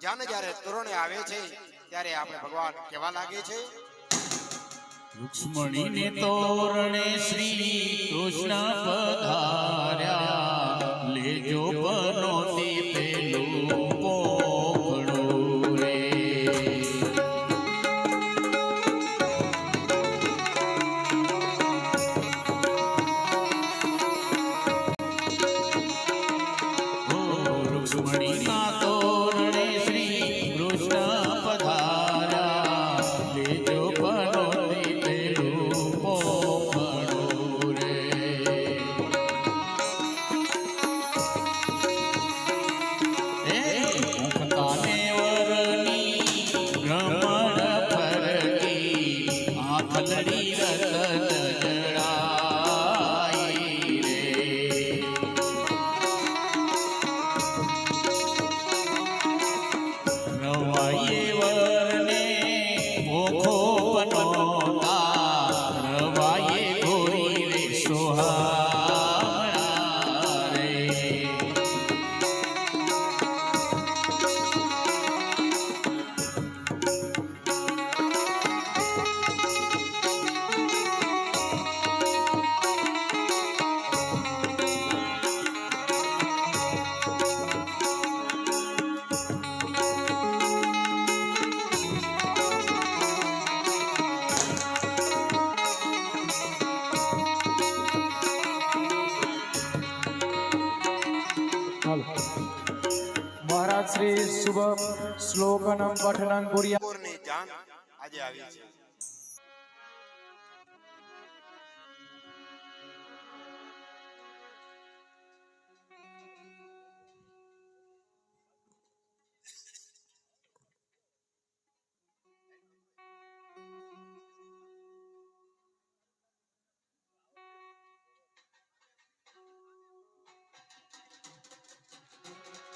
ધ્યાન જ્યારે તોરણે આવે છે, ત્યારે આપણે ભગવાન કેવા લાગે છે રુક્ષ્મણીને તોરણે શ્રી કૃષ્ણ પધાર્યા. લેજો પરનો રાત્રિ શુભ શ્લોકનમ પઠનમ પુરિયા આજે આવી છે.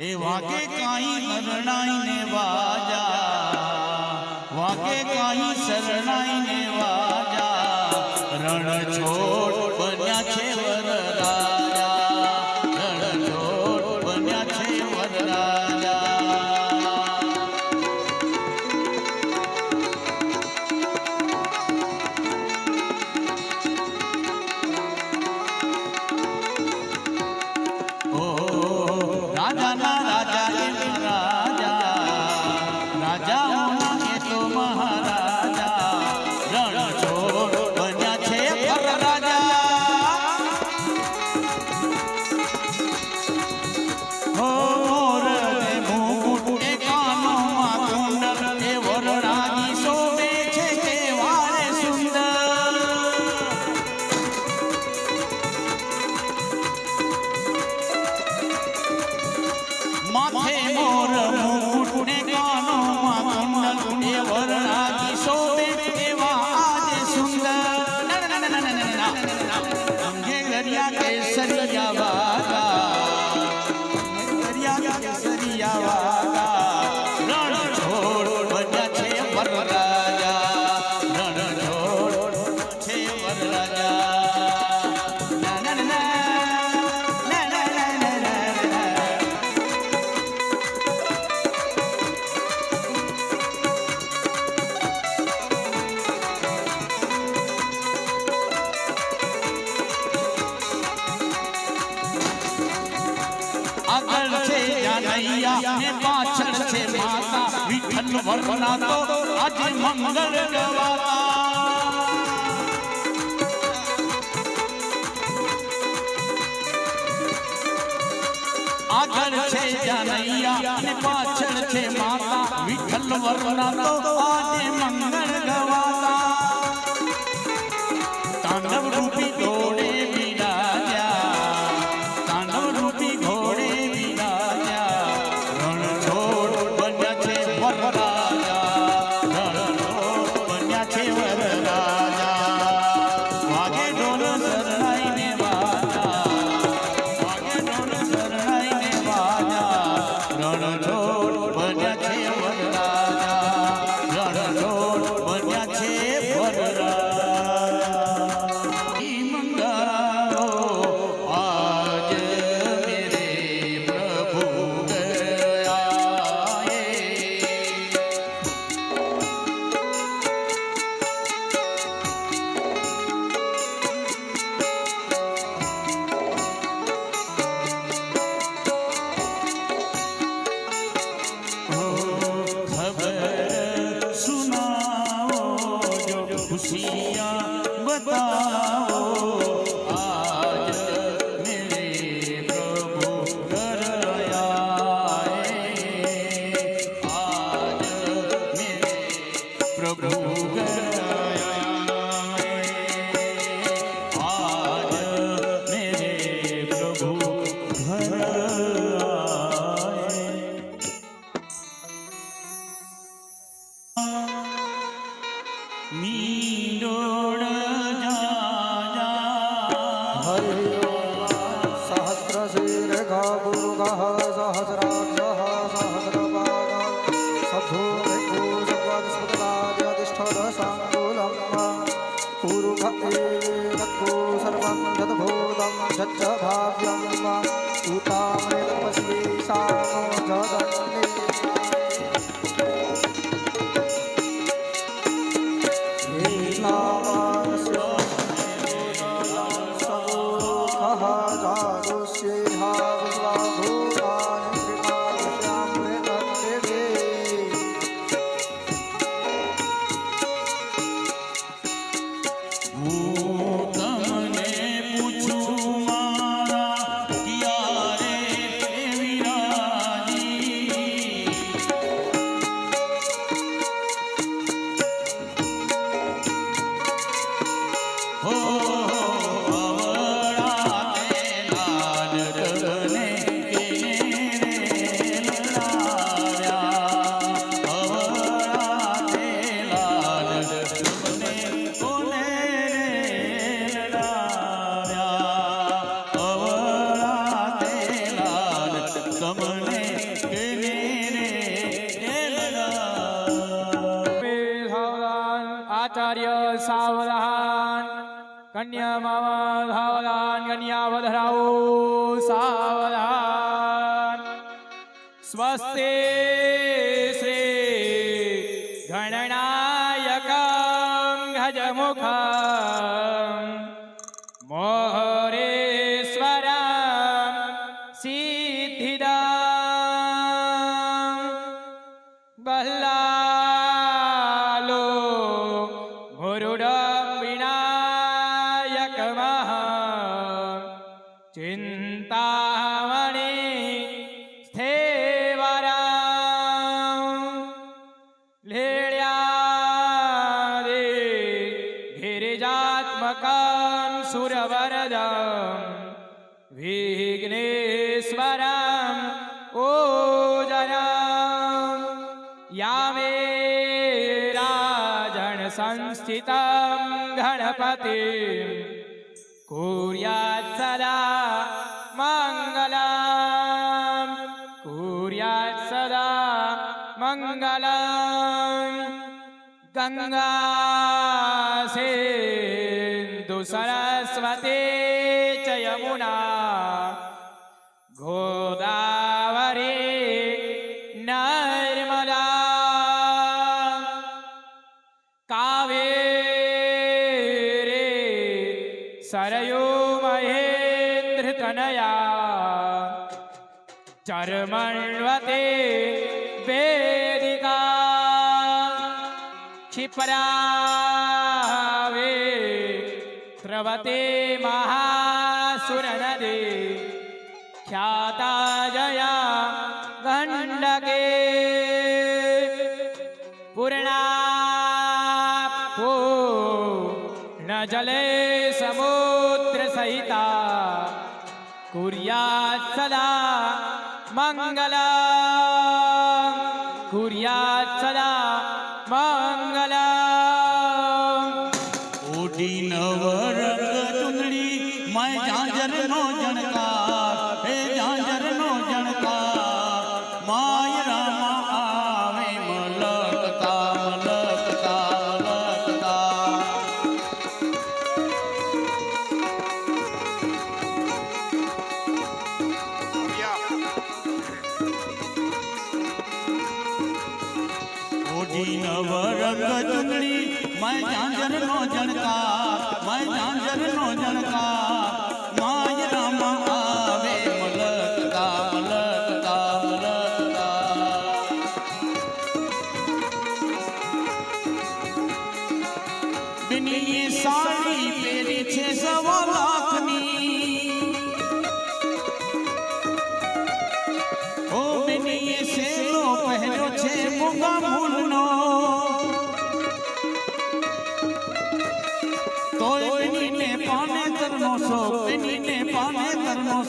એવા કે કાંઈ હરણાઈને વાજા. વાકે કાંઈ શરણાઈને વાજા. રણ છો એ તો મહારાજ যাওয়া વરના તો આજે મંગળ ગવાતા આગળ છે જાનૈયા અને પાછળ છે માતા વિઠ્ઠલ વરના તો આજે મંગળ ગવાતા ખુશિયા બતાવો પ્રભુ ઘર गुरु का हर हजरा Ooh. આચાર્ય સાવધાન કન્યા મામા સાવધાન કન્યા વધરાઓ સાવધાન સ્વસ્તે ગિરિજાત્મકં સુરવરદં વિઘ્નેશ્વરં ઓજરં યામે રાજણ गणपति। ગણપતિ કુર્યાત સદા મંગલમ કુર્યાત સદા મંગલમ सरस्वती च यमुना गोदावरी नर्मदा कावेरे सरयो महेन्द्रतनया चर्मण्वते वेदिका क्षिपरावे પ્રવતે મહાસુરનદે ખ્યાતા જયા ગંડકે પૂર્ણા પૂર્ણ જલે સમુદ્ર સહિતા કુર્યા સદા મંગલ કુર્યા સદા માય ઝાંઝરનો જણકાર માય ઝાંઝરનો જણકાર માય રામા આવે, મલકતા મલકતા મલકતા. બેનીએ સાડી પહેરી છે સવા લાખની. ઓ બેનીએ સેલો પહેર્યો છે મૂંગા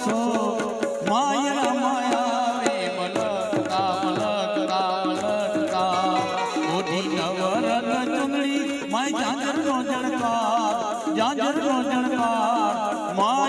સો માયા માયા રે મલકતા મલકતા મલકતા ઓઢી નવરન ચુંદડી માય જાંજરનો જણકાર જાંજરનો જણકાર. માયા